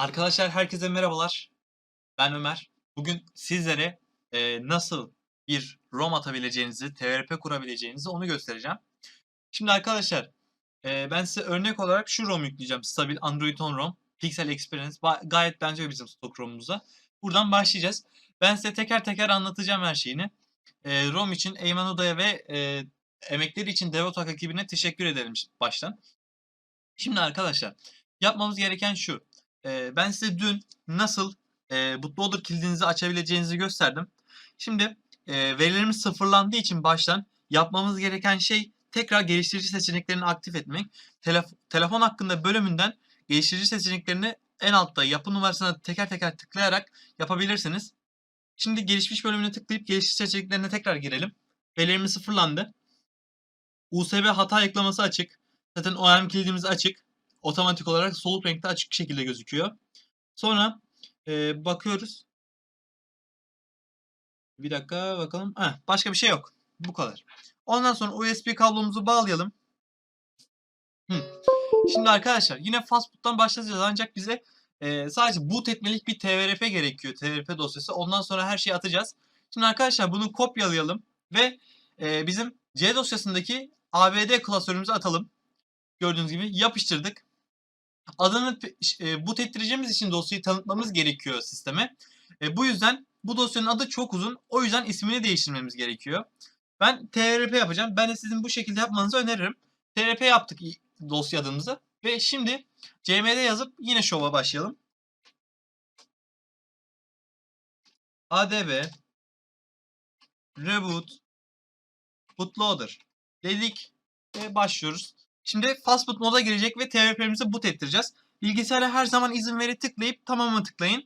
Arkadaşlar herkese merhabalar. Ben Ömer. Bugün sizlere e, nasıl bir ROM atabileceğinizi, TRP kurabileceğinizi onu göstereceğim. Şimdi arkadaşlar e, ben size örnek olarak şu ROM yükleyeceğim. Stabil Android on ROM. Pixel Experience gayet benziyor bizim stock ROM'umuza. Buradan başlayacağız. Ben size teker teker anlatacağım her şeyini. E, ROM için Eymen Uda'ya ve e, emekleri için Devotalk ekibine teşekkür ederim baştan. Şimdi arkadaşlar yapmamız gereken şu. Ee, ben size dün nasıl e, bootloader kilidinizi açabileceğinizi gösterdim. Şimdi e, verilerimiz sıfırlandığı için baştan yapmamız gereken şey tekrar geliştirici seçeneklerini aktif etmek. Telef- telefon hakkında bölümünden geliştirici seçeneklerini en altta yapı numarasına teker teker tıklayarak yapabilirsiniz. Şimdi gelişmiş bölümüne tıklayıp geliştirici seçeneklerine tekrar girelim. Verilerimiz sıfırlandı. USB hata ayıklaması açık. Zaten ORM kilidimiz açık otomatik olarak soluk renkte açık şekilde gözüküyor. Sonra e, bakıyoruz. Bir dakika bakalım. Heh, başka bir şey yok. Bu kadar. Ondan sonra USB kablomuzu bağlayalım. Hı. Şimdi arkadaşlar yine fastboot'tan başlayacağız ancak bize e, sadece boot etmelik bir TVRF gerekiyor. TVRF dosyası. Ondan sonra her şeyi atacağız. Şimdi arkadaşlar bunu kopyalayalım ve e, bizim C dosyasındaki ABD klasörümüze atalım. Gördüğünüz gibi yapıştırdık adını e, boot ettireceğimiz için dosyayı tanıtmamız gerekiyor sisteme. E, bu yüzden bu dosyanın adı çok uzun. O yüzden ismini değiştirmemiz gerekiyor. Ben TRP yapacağım. Ben de sizin bu şekilde yapmanızı öneririm. TRP yaptık dosya adımızı. Ve şimdi CMD yazıp yine şova başlayalım. ADB Reboot Bootloader dedik ve başlıyoruz. Şimdi fastboot moda girecek ve TVP'mizi boot ettireceğiz. Bilgisayara her zaman izin veri tıklayıp tamamı tıklayın.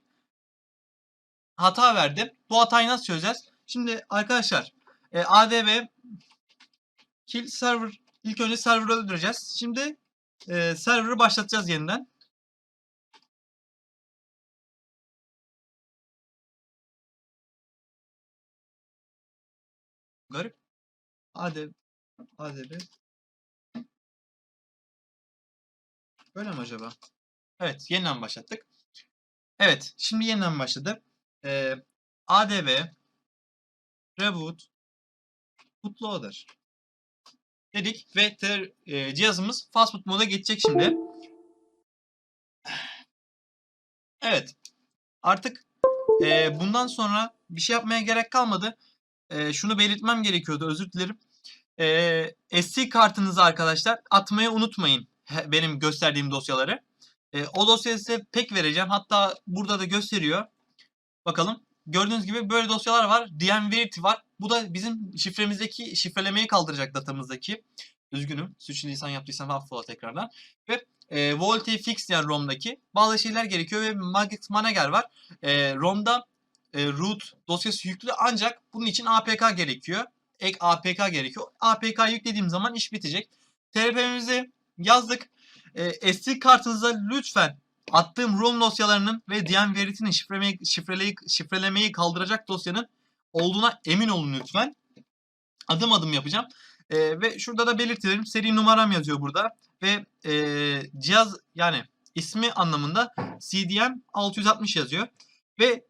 Hata verdi. Bu hatayı nasıl çözeceğiz? Şimdi arkadaşlar e, ADB kill server ilk önce server'ı öldüreceğiz. Şimdi e, server'ı başlatacağız yeniden. Garip. ADB ADB Öyle mi acaba? Evet, yeniden başlattık. Evet, şimdi yeniden başladı. Ee, ADB reboot bootloader dedik ve ter, e, cihazımız fastboot moda geçecek şimdi. Evet. Artık e, bundan sonra bir şey yapmaya gerek kalmadı. E, şunu belirtmem gerekiyordu. Özür dilerim. E, SD kartınızı arkadaşlar atmayı unutmayın benim gösterdiğim dosyaları. E, o dosyayı size pek vereceğim. Hatta burada da gösteriyor. Bakalım. Gördüğünüz gibi böyle dosyalar var. DMVerity var. Bu da bizim şifremizdeki şifrelemeyi kaldıracak datamızdaki. Üzgünüm. Suçlu lisan yaptıysam affola tekrardan. Ve e, Volte Fix yani ROM'daki bazı şeyler gerekiyor ve Magix Manager var. E, ROM'da e, root dosyası yüklü ancak bunun için APK gerekiyor. Ek APK gerekiyor. APK yüklediğim zaman iş bitecek. TRP'mizi yazdık. E, SD kartınıza lütfen attığım ROM dosyalarının ve DMVerity'nin şifrelemeyi, şifrelemeyi, şifrelemeyi kaldıracak dosyanın olduğuna emin olun lütfen. Adım adım yapacağım. E, ve şurada da belirtilerim. Seri numaram yazıyor burada. Ve e, cihaz yani ismi anlamında CDM 660 yazıyor. Ve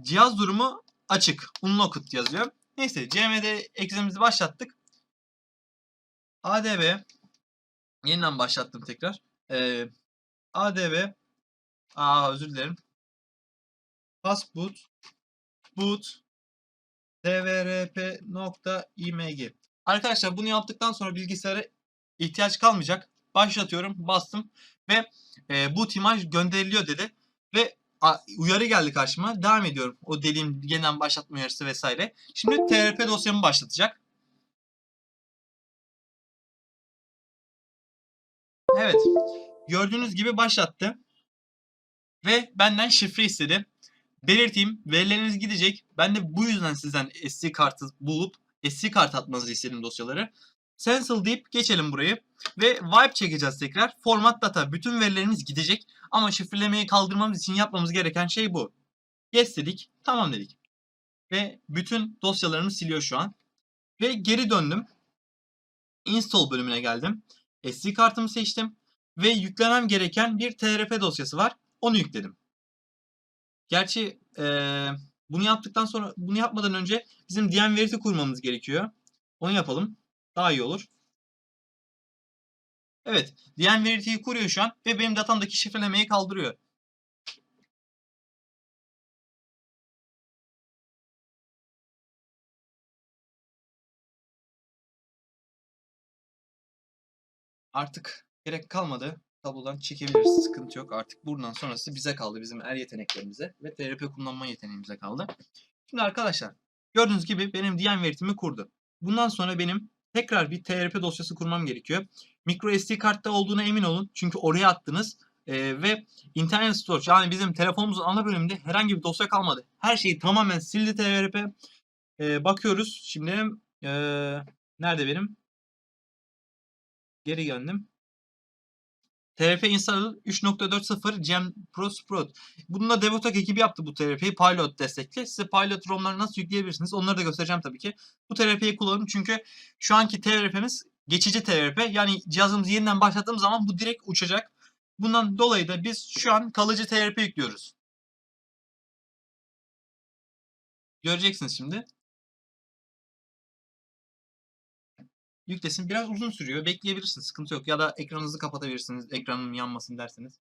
cihaz durumu açık. Unlocked yazıyor. Neyse CMD egzemizi başlattık. ADB Yeniden başlattım tekrar. Ee, ADB Aa özür dilerim. Passboot boot tvrp.img Arkadaşlar bunu yaptıktan sonra bilgisayara ihtiyaç kalmayacak. Başlatıyorum. Bastım ve e, boot imaj gönderiliyor dedi. Ve a, uyarı geldi karşıma. Devam ediyorum. O dediğim yeniden başlatma uyarısı vesaire. Şimdi TRP dosyamı başlatacak. Evet. Gördüğünüz gibi başlattı. Ve benden şifre istedi. Belirteyim. Verileriniz gidecek. Ben de bu yüzden sizden SD kartı bulup SD kart atmanızı istedim dosyaları. Cancel deyip geçelim burayı. Ve wipe çekeceğiz tekrar. Format data. Bütün verilerimiz gidecek. Ama şifrelemeyi kaldırmamız için yapmamız gereken şey bu. Yes dedik. Tamam dedik. Ve bütün dosyalarımı siliyor şu an. Ve geri döndüm. Install bölümüne geldim. SD kartımı seçtim ve yüklemem gereken bir TRP dosyası var. Onu yükledim. Gerçi eee, bunu yaptıktan sonra bunu yapmadan önce bizim DM verisi kurmamız gerekiyor. Onu yapalım. Daha iyi olur. Evet. DM verity'yi kuruyor şu an ve benim datamdaki şifrelemeyi kaldırıyor. Artık gerek kalmadı. Tablodan çekebiliriz. Sıkıntı yok. Artık buradan sonrası bize kaldı. Bizim er yeteneklerimize ve TRP kullanma yeteneğimize kaldı. Şimdi arkadaşlar gördüğünüz gibi benim DM veritimi kurdu. Bundan sonra benim tekrar bir TRP dosyası kurmam gerekiyor. Micro SD kartta olduğuna emin olun. Çünkü oraya attınız. Ee, ve internet storage yani bizim telefonumuzun ana bölümünde herhangi bir dosya kalmadı. Her şeyi tamamen sildi TRP. Ee, bakıyoruz. Şimdi ee, nerede benim? Geri geldim. TRP install 3.40 Gem Pro Sprout. Bununla Devotok ekibi yaptı bu TRP'yi Pilot destekli. Size Pilot ROM'ları nasıl yükleyebilirsiniz onları da göstereceğim tabii ki. Bu TRP'yi kullanın çünkü şu anki TRP'miz geçici TRP. Yani cihazımızı yeniden başlattığım zaman bu direkt uçacak. Bundan dolayı da biz şu an kalıcı TRP yüklüyoruz. Göreceksiniz şimdi. Yüklesin. Biraz uzun sürüyor. Bekleyebilirsiniz. Sıkıntı yok. Ya da ekranınızı kapatabilirsiniz. Ekranım yanmasın derseniz.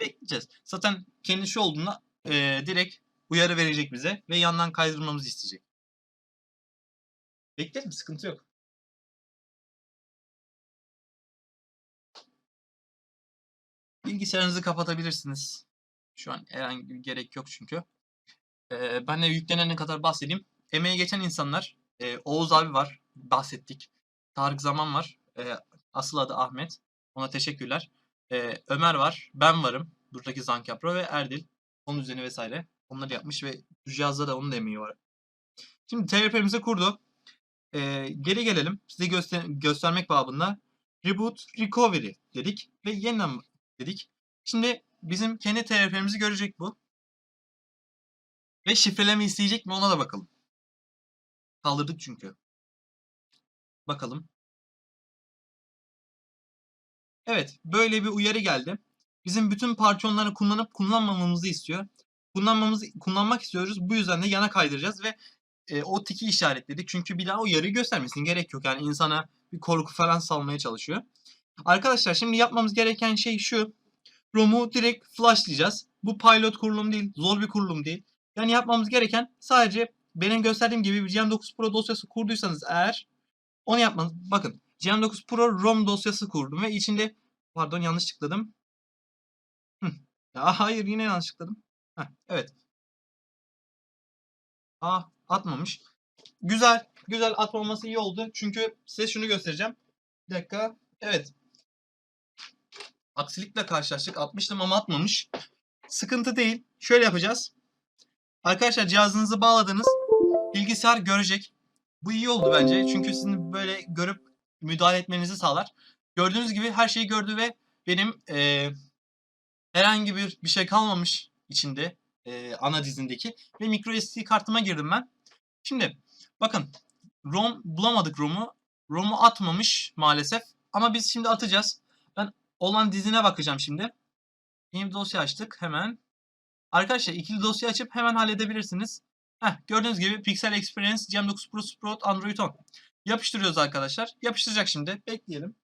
Bekleyeceğiz. Zaten kendisi olduğunda eee, direkt uyarı verecek bize ve yandan kaydırmamızı isteyecek. Beklerim. Sıkıntı yok. Bilgisayarınızı kapatabilirsiniz. Şu an herhangi bir gerek yok çünkü. Ee, ben de yüklenene kadar bahsedeyim. Emeği geçen insanlar e, Oğuz abi var. Bahsettik. Tarık Zaman var. E, asıl adı Ahmet. Ona teşekkürler. E, Ömer var. Ben varım. Buradaki Zanka Pro ve Erdil. Onun üzerine vesaire. Onları yapmış ve cihazda da onun da var. Şimdi TRP'mizi kurdu. E, geri gelelim. Size göster göstermek babında. Reboot Recovery dedik. Ve yeniden dedik. Şimdi bizim kendi TRP'mizi görecek bu. Ve şifreleme isteyecek mi ona da bakalım. Kaldırdık çünkü. Bakalım. Evet, böyle bir uyarı geldi. Bizim bütün parçonları kullanıp kullanmamamızı istiyor. Kullanmamızı kullanmak istiyoruz. Bu yüzden de yana kaydıracağız ve e, o tiki işaretledik. Çünkü bir daha o yarıyı göstermesine gerek yok. Yani insana bir korku falan salmaya çalışıyor. Arkadaşlar şimdi yapmamız gereken şey şu. ROM'u direkt flashlayacağız. Bu pilot kurulum değil, zor bir kurulum değil. Yani yapmamız gereken sadece benim gösterdiğim gibi bir GM9 Pro dosyası kurduysanız eğer onu yapmanız. Bakın GM9 Pro ROM dosyası kurdum ve içinde pardon yanlış tıkladım. Hı. Ya hayır yine yanlış tıkladım. Heh, evet. Aa atmamış. Güzel. Güzel atmaması iyi oldu. Çünkü size şunu göstereceğim. Bir dakika. Evet. Aksilikle karşılaştık. Atmıştım ama atmamış. Sıkıntı değil. Şöyle yapacağız. Arkadaşlar cihazınızı bağladınız. Bilgisayar görecek. Bu iyi oldu bence. Çünkü sizin böyle görüp müdahale etmenizi sağlar. Gördüğünüz gibi her şeyi gördü ve benim eee, herhangi bir bir şey kalmamış içinde eee, ana dizindeki ve micro SD kartıma girdim ben. Şimdi bakın ROM bulamadık ROM'u. ROM'u atmamış maalesef. Ama biz şimdi atacağız. Ben olan dizine bakacağım şimdi. Yeni bir dosya açtık hemen. Arkadaşlar ikili dosya açıp hemen halledebilirsiniz. Heh, gördüğünüz gibi Pixel Experience GM9 Pro Sprout Android 10. Yapıştırıyoruz arkadaşlar. Yapıştıracak şimdi. Bekleyelim.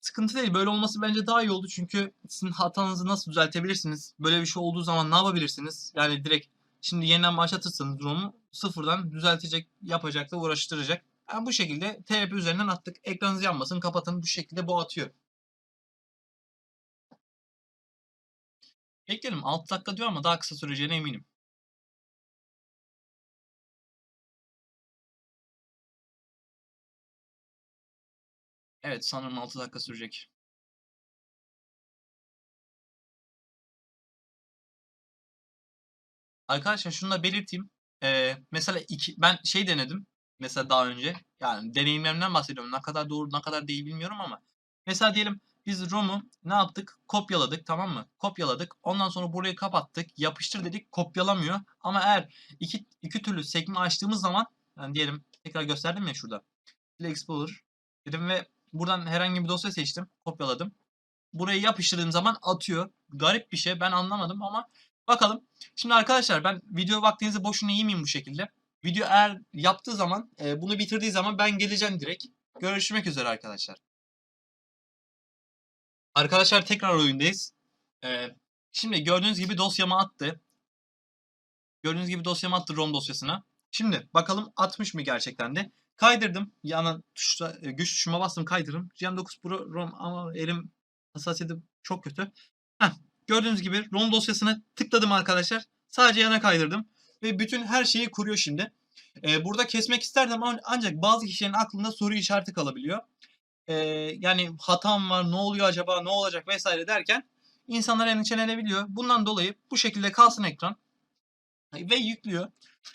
Sıkıntı değil. Böyle olması bence daha iyi oldu. Çünkü sizin hatanızı nasıl düzeltebilirsiniz? Böyle bir şey olduğu zaman ne yapabilirsiniz? Yani direkt şimdi yeniden başlatırsanız ROM'u sıfırdan düzeltecek, yapacak da uğraştıracak. Yani bu şekilde TRP üzerinden attık. Ekranınız yanmasın, kapatın. Bu şekilde bu atıyor. Bekleyelim. 6 dakika diyor ama daha kısa süreceğine eminim. Evet sanırım 6 dakika sürecek. Arkadaşlar şunu da belirteyim. Ee, mesela iki, ben şey denedim. Mesela daha önce. Yani deneyimlerimden bahsediyorum. Ne kadar doğru ne kadar değil bilmiyorum ama. Mesela diyelim biz ROM'u ne yaptık? Kopyaladık tamam mı? Kopyaladık. Ondan sonra burayı kapattık. Yapıştır dedik. Kopyalamıyor. Ama eğer iki, iki türlü sekme açtığımız zaman yani diyelim tekrar gösterdim ya şurada. Explorer Dedim ve buradan herhangi bir dosya seçtim. Kopyaladım. Buraya yapıştırdığım zaman atıyor. Garip bir şey. Ben anlamadım ama bakalım. Şimdi arkadaşlar ben video vaktinizi boşuna yemeyeyim bu şekilde. Video eğer yaptığı zaman, e, bunu bitirdiği zaman ben geleceğim direkt. Görüşmek üzere arkadaşlar. Arkadaşlar tekrar oyundayız. Ee, şimdi gördüğünüz gibi dosyama attı. Gördüğünüz gibi dosyama attı ROM dosyasına. Şimdi bakalım atmış mı gerçekten de. Kaydırdım. Yana tuşla, e, güç tuşuma bastım kaydırdım. Gen 9 Pro ROM ama elim hassasiyeti çok kötü. Heh, gördüğünüz gibi ROM dosyasına tıkladım arkadaşlar. Sadece yana kaydırdım. Ve bütün her şeyi kuruyor şimdi. Ee, burada kesmek isterdim ama ancak bazı kişilerin aklında soru işareti kalabiliyor. Ee, yani hatam var ne oluyor acaba ne olacak vesaire derken insanlar endişelenebiliyor. Bundan dolayı bu şekilde kalsın ekran ve yüklüyor.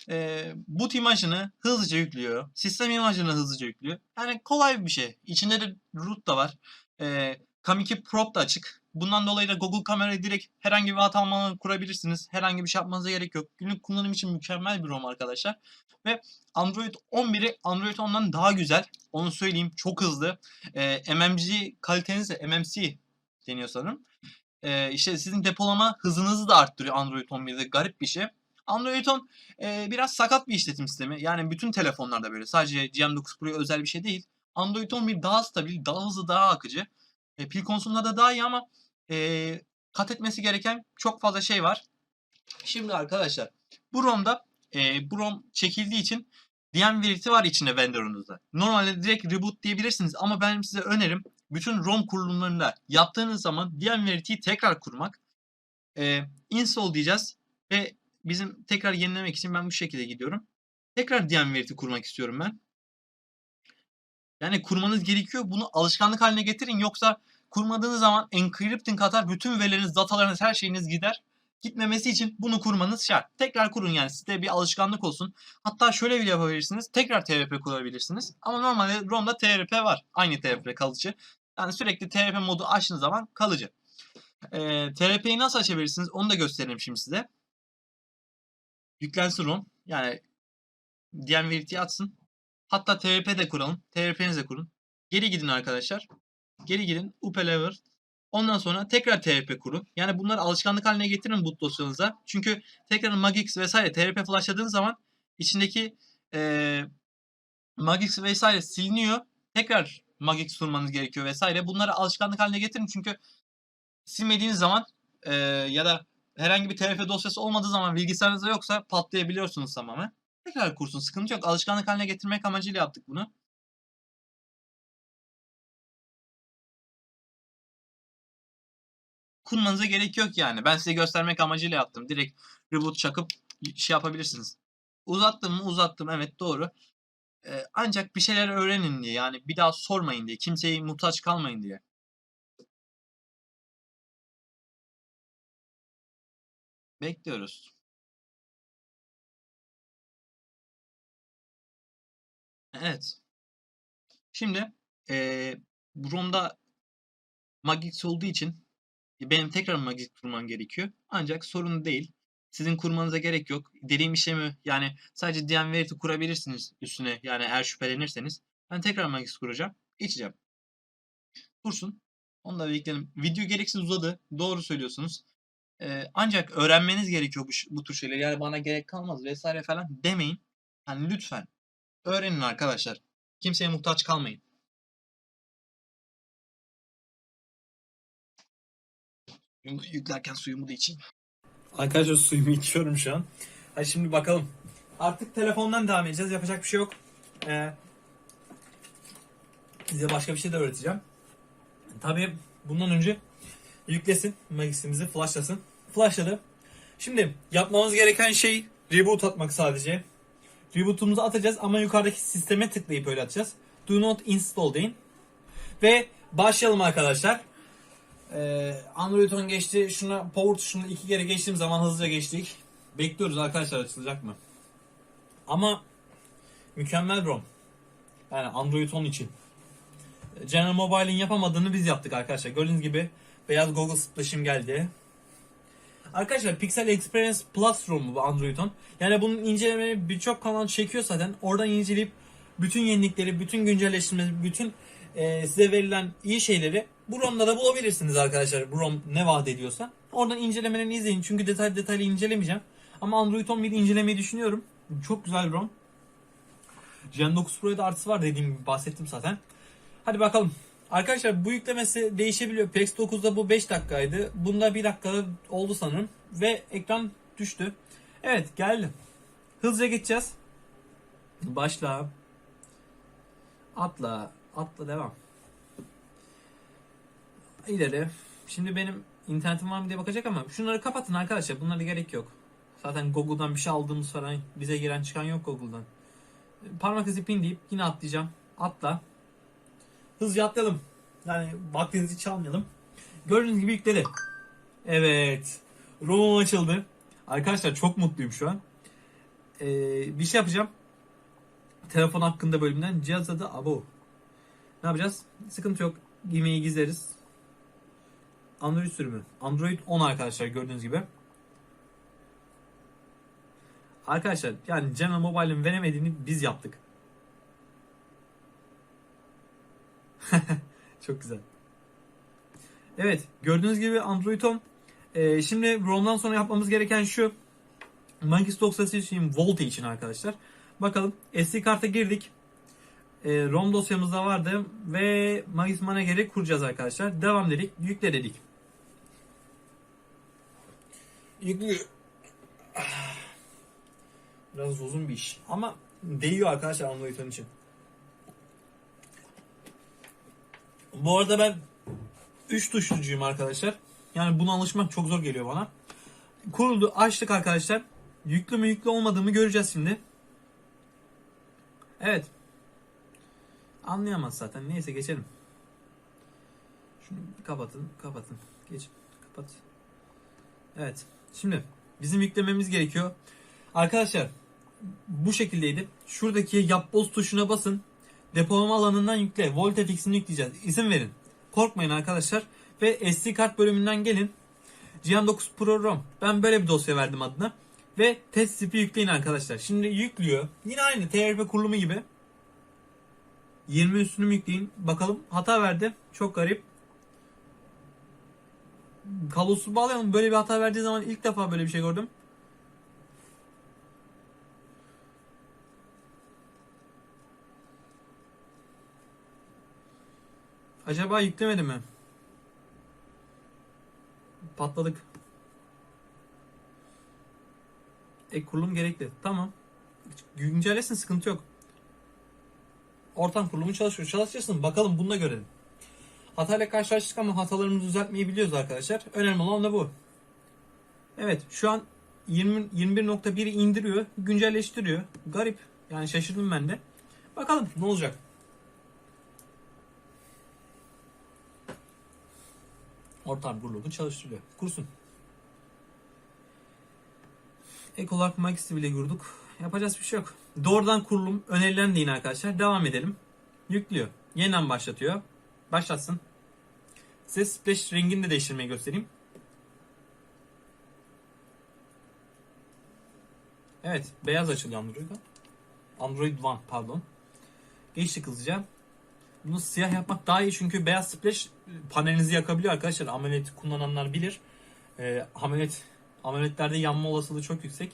Ee, boot imajını hızlıca yüklüyor. Sistem imajını hızlıca yüklüyor. Yani kolay bir şey. İçinde de root da var. Ee, Cam2 Prop da açık. Bundan dolayı da Google kamerayı direkt herhangi bir hata almadan kurabilirsiniz. Herhangi bir şey yapmanıza gerek yok. Günlük kullanım için mükemmel bir ROM arkadaşlar. Ve Android 11'i Android 10'dan daha güzel. Onu söyleyeyim. Çok hızlı. Ee, MMC kaliteniz de MMC deniyor sanırım. Ee, işte sizin depolama hızınızı da arttırıyor Android 11'de. Garip bir şey. Android 10 e, biraz sakat bir işletim sistemi. Yani bütün telefonlarda böyle. Sadece GM9 Pro'ya özel bir şey değil. Android 11 daha stabil, daha hızlı, daha akıcı. E, pil konusunda da daha iyi ama e, kat etmesi gereken çok fazla şey var. Şimdi arkadaşlar bu ROM'da e, bu ROM çekildiği için DM veriti var içinde vendorunuzda. Normalde direkt reboot diyebilirsiniz ama benim size önerim bütün ROM kurulumlarında yaptığınız zaman DM veritiyi tekrar kurmak. E, install diyeceğiz ve bizim tekrar yenilemek için ben bu şekilde gidiyorum. Tekrar DM veriti kurmak istiyorum ben. Yani kurmanız gerekiyor. Bunu alışkanlık haline getirin. Yoksa kurmadığınız zaman encrypting atar. Bütün verileriniz, datalarınız, her şeyiniz gider. Gitmemesi için bunu kurmanız şart. Tekrar kurun yani size bir alışkanlık olsun. Hatta şöyle bile yapabilirsiniz. Tekrar TRP kurabilirsiniz. Ama normalde ROM'da TRP var. Aynı TRP kalıcı. Yani sürekli TRP modu açtığınız zaman kalıcı. Ee, TRP'yi nasıl açabilirsiniz onu da göstereyim şimdi size. Yüklensin ROM. Yani DM veritiyi atsın. Hatta TRP de kuralım. TRP'nizi de kurun. Geri gidin arkadaşlar. Geri gidin. Upelever. Ondan sonra tekrar TRP kurun. Yani bunları alışkanlık haline getirin boot dosyanıza. Çünkü tekrar Magix vesaire TRP flashladığınız zaman içindeki ee, Magix vesaire siliniyor. Tekrar Magix kurmanız gerekiyor vesaire. Bunları alışkanlık haline getirin çünkü silmediğiniz zaman ee, ya da herhangi bir TRP dosyası olmadığı zaman bilgisayarınızda yoksa patlayabiliyorsunuz tamamen. Tekrar kursun sıkıntı yok. Alışkanlık haline getirmek amacıyla yaptık bunu. Kurmanıza gerek yok yani. Ben size göstermek amacıyla yaptım. Direkt reboot çakıp şey yapabilirsiniz. Uzattım mı? Uzattım. Evet doğru. Ee, ancak bir şeyler öğrenin diye. Yani bir daha sormayın diye. Kimseye muhtaç kalmayın diye. Bekliyoruz. Evet. Şimdi ee, bu ROM'da Magix olduğu için benim tekrar Magix kurmam gerekiyor. Ancak sorun değil. Sizin kurmanıza gerek yok. Dediğim işlemi yani sadece DM veriti kurabilirsiniz üstüne yani eğer şüphelenirseniz. Ben tekrar Magix kuracağım. Geçeceğim. Kursun. Onu da bekleyelim. Video gereksiz uzadı. Doğru söylüyorsunuz. Ee, ancak öğrenmeniz gerekiyor bu, bu tür şeyleri. Yani bana gerek kalmaz vesaire falan demeyin. Yani lütfen. Öğrenin arkadaşlar. Kimseye muhtaç kalmayın. Suyumu yüklerken suyumu da içeyim. Arkadaşlar suyumu içiyorum şu an. Hadi şimdi bakalım. Artık telefondan devam edeceğiz. Yapacak bir şey yok. Ee, size başka bir şey de öğreteceğim. Tabii bundan önce yüklesin Magix'imizi flashlasın. Flashladı. Şimdi yapmamız gereken şey reboot atmak sadece. Reboot'umuzu atacağız ama yukarıdaki sisteme tıklayıp öyle atacağız. Do not install deyin. Ve başlayalım arkadaşlar. Ee, Android 10 geçti. Şuna power tuşunu iki kere geçtiğim zaman hızlıca geçtik. Bekliyoruz arkadaşlar açılacak mı? Ama mükemmel ROM. Yani Android 10 için. General Mobile'in yapamadığını biz yaptık arkadaşlar. Gördüğünüz gibi beyaz Google Splash'im geldi. Arkadaşlar Pixel Experience Plus ROM'u bu Android 10. Yani bunun incelemeni birçok kanal çekiyor zaten. Oradan inceleyip bütün yenilikleri, bütün güncelleştirmeleri, bütün e, size verilen iyi şeyleri bu ROM'da da bulabilirsiniz arkadaşlar. Bu ROM ne vaat ediyorsa. Oradan incelemelerini izleyin. Çünkü detay detaylı incelemeyeceğim. Ama Android 11'i incelemeyi düşünüyorum. Çok güzel ROM. Gen 9 Pro'ya da artısı var dediğim gibi bahsettim zaten. Hadi bakalım. Arkadaşlar bu yüklemesi değişebiliyor. PX9'da bu 5 dakikaydı. Bunda 1 dakika oldu sanırım. Ve ekran düştü. Evet geldi. Hızlıca geçeceğiz. Başla. Atla. Atla devam. İleri. Şimdi benim internetim var mı diye bakacak ama şunları kapatın arkadaşlar. Bunlara gerek yok. Zaten Google'dan bir şey aldığımız falan bize giren çıkan yok Google'dan. Parmak izi pin deyip yine atlayacağım. Atla. Hızlıca atlayalım. Yani vaktinizi çalmayalım. Gördüğünüz gibi yükledi. Evet. ROM açıldı. Arkadaşlar çok mutluyum şu an. Ee, bir şey yapacağım. Telefon hakkında bölümden cihaz adı abo. Ne yapacağız? Sıkıntı yok. Giymeyi gizleriz. Android sürümü. Android 10 arkadaşlar gördüğünüz gibi. Arkadaşlar yani General Mobile'ın veremediğini biz yaptık. Çok güzel. Evet gördüğünüz gibi Android 10. Ee, şimdi ROM'dan sonra yapmamız gereken şu. Manix dosyası için Volta için arkadaşlar. Bakalım SD karta girdik. Ee, ROM dosyamızda vardı ve Magis Manager'i kuracağız arkadaşlar. Devam dedik. Yükle dedik. Yüklüyor. Biraz uzun bir iş. Ama değiyor arkadaşlar Android 10 için. Bu arada ben 3 tuşlucuyum arkadaşlar. Yani buna alışmak çok zor geliyor bana. Kuruldu. Açtık arkadaşlar. Yüklü mü yüklü olmadığımı göreceğiz şimdi. Evet. Anlayamaz zaten. Neyse geçelim. Şunu kapatın. Kapatın. Geç. Kapat. Evet. Şimdi bizim yüklememiz gerekiyor. Arkadaşlar bu şekildeydi. Şuradaki yapboz tuşuna basın. Depolama alanından yükle. Voltafix'ini yükleyeceğiz. İzin verin. Korkmayın arkadaşlar. Ve SD kart bölümünden gelin. Gen 9 Pro ROM. Ben böyle bir dosya verdim adına. Ve test tipi yükleyin arkadaşlar. Şimdi yüklüyor. Yine aynı TRP kurulumu gibi. 20 üstünü mü yükleyin. Bakalım hata verdi. Çok garip. Kablosu bağlayalım. Böyle bir hata verdiği zaman ilk defa böyle bir şey gördüm. Acaba yüklemedi mi? Patladık. Ek kurulum gerekli. Tamam. Güncellesin sıkıntı yok. Ortam kurulumu çalışıyor. Çalışırsın. Bakalım bununla görelim. Hatayla karşılaştık ama hatalarımızı düzeltmeyi biliyoruz arkadaşlar. Önemli olan da bu. Evet şu an 20 21.1'i indiriyor. Güncelleştiriyor. Garip. Yani şaşırdım ben de. Bakalım ne olacak. Ortam kurulumu çalıştırıyor. Kursun. Ek olarak Max'i bile kurduk. Yapacağız bir şey yok. Doğrudan kurulum önerilen deyin arkadaşlar. Devam edelim. Yüklüyor. Yeniden başlatıyor. Başlatsın. Size splash rengini de değiştirmeyi göstereyim. Evet. Beyaz açılıyor Android'da. Android One pardon. Geçtik hızlıca. Bunu siyah yapmak daha iyi çünkü beyaz splash panelinizi yakabiliyor arkadaşlar. AMOLED kullananlar bilir. E, AMOLED, AMOLED'lerde yanma olasılığı çok yüksek.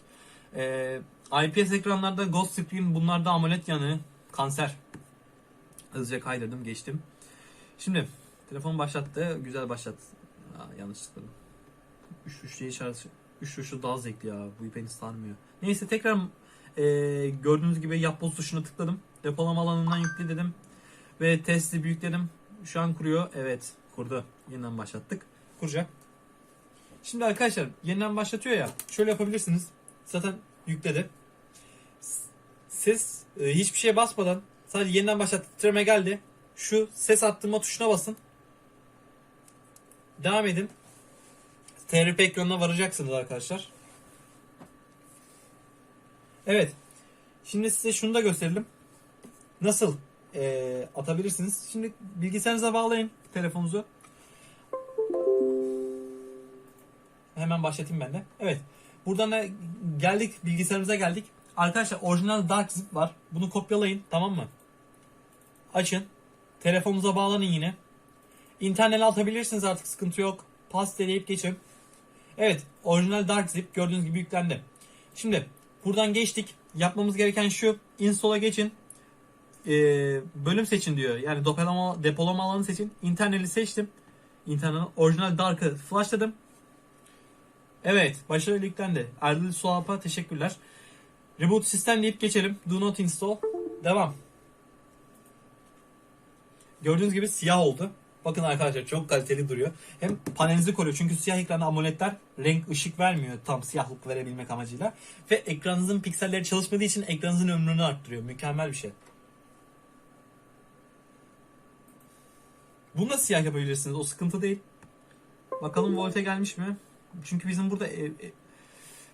E, IPS ekranlarda Ghost Screen bunlarda AMOLED yanığı kanser. Hızlıca kaydırdım geçtim. Şimdi telefon başlattı. Güzel başlattı. Aa, yanlış tıkladım. Üç tuşlu işareti. Üç tuşlu daha zevkli ya. Bu beni sarmıyor. Neyse tekrar e, gördüğünüz gibi yapboz tuşuna tıkladım. Depolama alanından yükle dedim. Ve testi büyükledim. Şu an kuruyor. Evet kurdu. Yeniden başlattık. Kuracak. Şimdi arkadaşlar yeniden başlatıyor ya. Şöyle yapabilirsiniz. Zaten yükledi. Ses e, hiçbir şeye basmadan sadece yeniden başlat titreme geldi. Şu ses attırma tuşuna basın. Devam edin. TRP ekranına varacaksınız arkadaşlar. Evet. Şimdi size şunu da gösterelim. Nasıl e, atabilirsiniz. Şimdi bilgisayarınıza bağlayın telefonunuzu. Hemen başlatayım ben de. Evet. Buradan da geldik bilgisayarımıza geldik. Arkadaşlar orijinal dark zip var. Bunu kopyalayın tamam mı? Açın. Telefonunuza bağlanın yine. İnternet atabilirsiniz artık sıkıntı yok. Pas deleyip geçin. Evet orijinal Dark Zip gördüğünüz gibi yüklendi. Şimdi buradan geçtik. Yapmamız gereken şu. Install'a geçin. Ee, bölüm seçin diyor. Yani depolama, depolama alanı seçin. İnterneti seçtim. İnternet orijinal Dark'ı flashladım. Evet başarılı yüklendi. Erdil Suap'a teşekkürler. Reboot sistem deyip geçelim. Do not install. Devam. Gördüğünüz gibi siyah oldu. Bakın arkadaşlar çok kaliteli duruyor. Hem panelinizi koruyor çünkü siyah ekranlı AMOLED'ler renk ışık vermiyor tam siyahlık verebilmek amacıyla. Ve ekranınızın pikselleri çalışmadığı için ekranınızın ömrünü arttırıyor. Mükemmel bir şey. Bunu da siyah yapabilirsiniz. O sıkıntı değil. Bakalım volte gelmiş mi? Çünkü bizim burada ev, ev-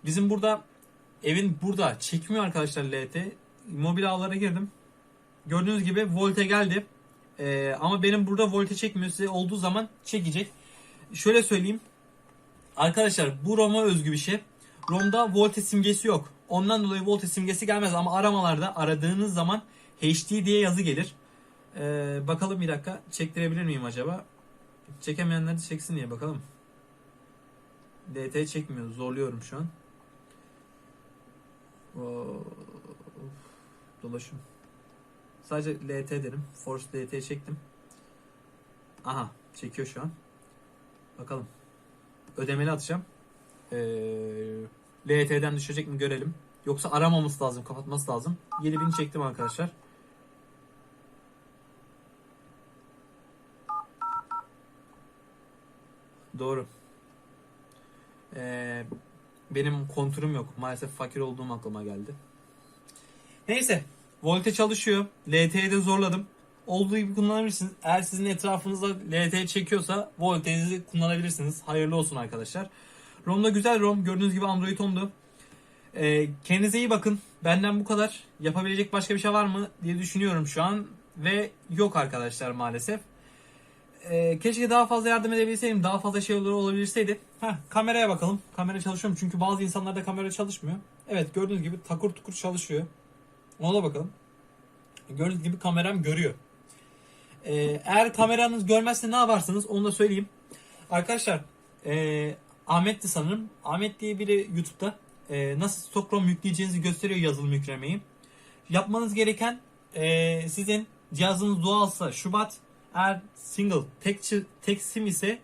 bizim burada evin burada çekmiyor arkadaşlar LT. Mobil ağlara girdim. Gördüğünüz gibi volte geldi. Ee, ama benim burada volte çekmiyor. Size olduğu zaman çekecek. Şöyle söyleyeyim. Arkadaşlar bu ROM'a özgü bir şey. ROM'da volte simgesi yok. Ondan dolayı volte simgesi gelmez ama aramalarda aradığınız zaman HD diye yazı gelir. Ee, bakalım bir dakika çektirebilir miyim acaba? Çekemeyenler de çeksin diye bakalım. DT çekmiyor. Zorluyorum şu an. Oo, dolaşım. Sadece LT derim. Force LT çektim. Aha çekiyor şu an. Bakalım. Ödemeli atacağım. Ee, LT'den düşecek mi görelim. Yoksa aramaması lazım, kapatması lazım. 7000 çektim arkadaşlar. Doğru. Ee, benim kontürüm yok. Maalesef fakir olduğum aklıma geldi. Neyse. Volte çalışıyor. LT'yi de zorladım. Olduğu gibi kullanabilirsiniz. Eğer sizin etrafınızda LT çekiyorsa voltenizi kullanabilirsiniz. Hayırlı olsun arkadaşlar. ROM da güzel ROM. Gördüğünüz gibi Android 10'du. Ee, kendinize iyi bakın. Benden bu kadar. Yapabilecek başka bir şey var mı diye düşünüyorum şu an. Ve yok arkadaşlar maalesef. Ee, keşke daha fazla yardım edebilseydim. Daha fazla şey olur olabilseydi. Heh, kameraya bakalım. Kamera çalışıyor mu? Çünkü bazı insanlarda kamera çalışmıyor. Evet gördüğünüz gibi takır tukur çalışıyor. Ona da bakalım. Gördüğünüz gibi kameram görüyor. Ee, eğer kameranız görmezse ne yaparsınız onu da söyleyeyim. Arkadaşlar ee, Ahmet'ti sanırım. Ahmet diye biri YouTube'da ee, nasıl Stockholm yükleyeceğinizi gösteriyor yazılım yüklemeyi. Yapmanız gereken ee, sizin cihazınız doğalsa Şubat eğer single tek, tek sim ise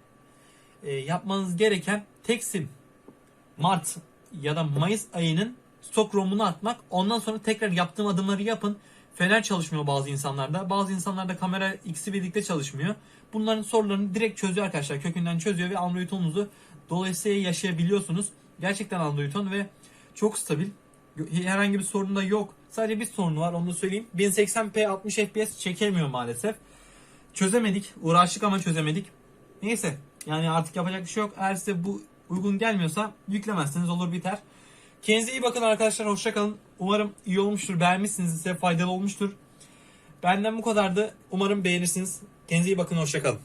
ee, yapmanız gereken tek sim Mart ya da Mayıs ayının stok ROM'unu atmak. Ondan sonra tekrar yaptığım adımları yapın. Fener çalışmıyor bazı insanlarda. Bazı insanlarda kamera ikisi birlikte çalışmıyor. Bunların sorularını direkt çözüyor arkadaşlar. Kökünden çözüyor ve Android 10'unuzu dolayısıyla yaşayabiliyorsunuz. Gerçekten Android 10 ve çok stabil. Herhangi bir sorun da yok. Sadece bir sorunu var onu da söyleyeyim. 1080p 60 fps çekemiyor maalesef. Çözemedik. Uğraştık ama çözemedik. Neyse. Yani artık yapacak bir şey yok. Eğer size bu uygun gelmiyorsa yüklemezseniz olur biter. Kendinize iyi bakın arkadaşlar. Hoşçakalın. Umarım iyi olmuştur. Beğenmişsiniz. Size faydalı olmuştur. Benden bu kadardı. Umarım beğenirsiniz. Kendinize iyi bakın. Hoşçakalın.